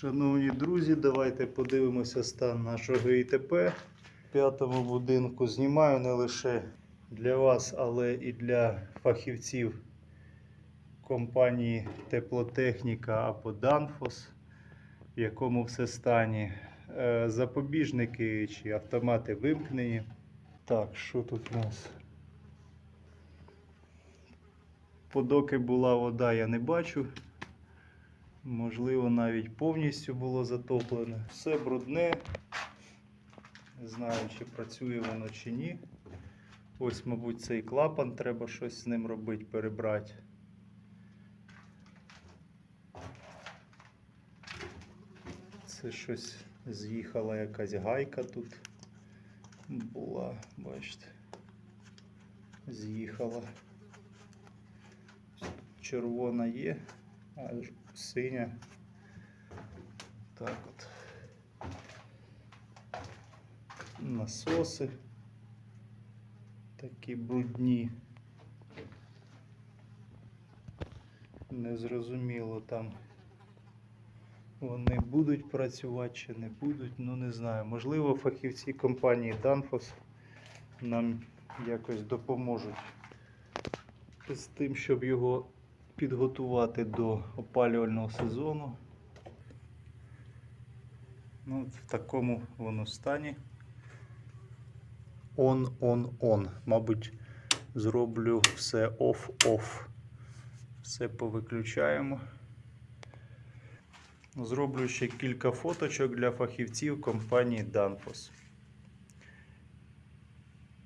Шановні друзі, давайте подивимося стан нашого ІТП. В п'ятому будинку знімаю не лише для вас, але і для фахівців компанії Теплотехніка або Danfoss, в якому все стані. Е, Запобіжники чи автомати вимкнені. Так, що тут у нас? Подоки була вода, я не бачу. Можливо, навіть повністю було затоплене. Все брудне. Не знаю, чи працює воно чи ні. Ось, мабуть, цей клапан, треба щось з ним робити, перебрати. Це щось з'їхала якась гайка тут. Була, бачите. З'їхала. Червона є, а ж- синя. Так от. Насоси. Такі брудні. Незрозуміло там. Вони будуть працювати чи не будуть, ну не знаю. Можливо, фахівці компанії Danfoss нам якось допоможуть з тим, щоб його підготувати до опалювального сезону. Ну, в такому воно стані. On. Мабуть, зроблю все off-off. Все повиключаємо. Зроблю ще кілька фоточок для фахівців компанії Danfoss.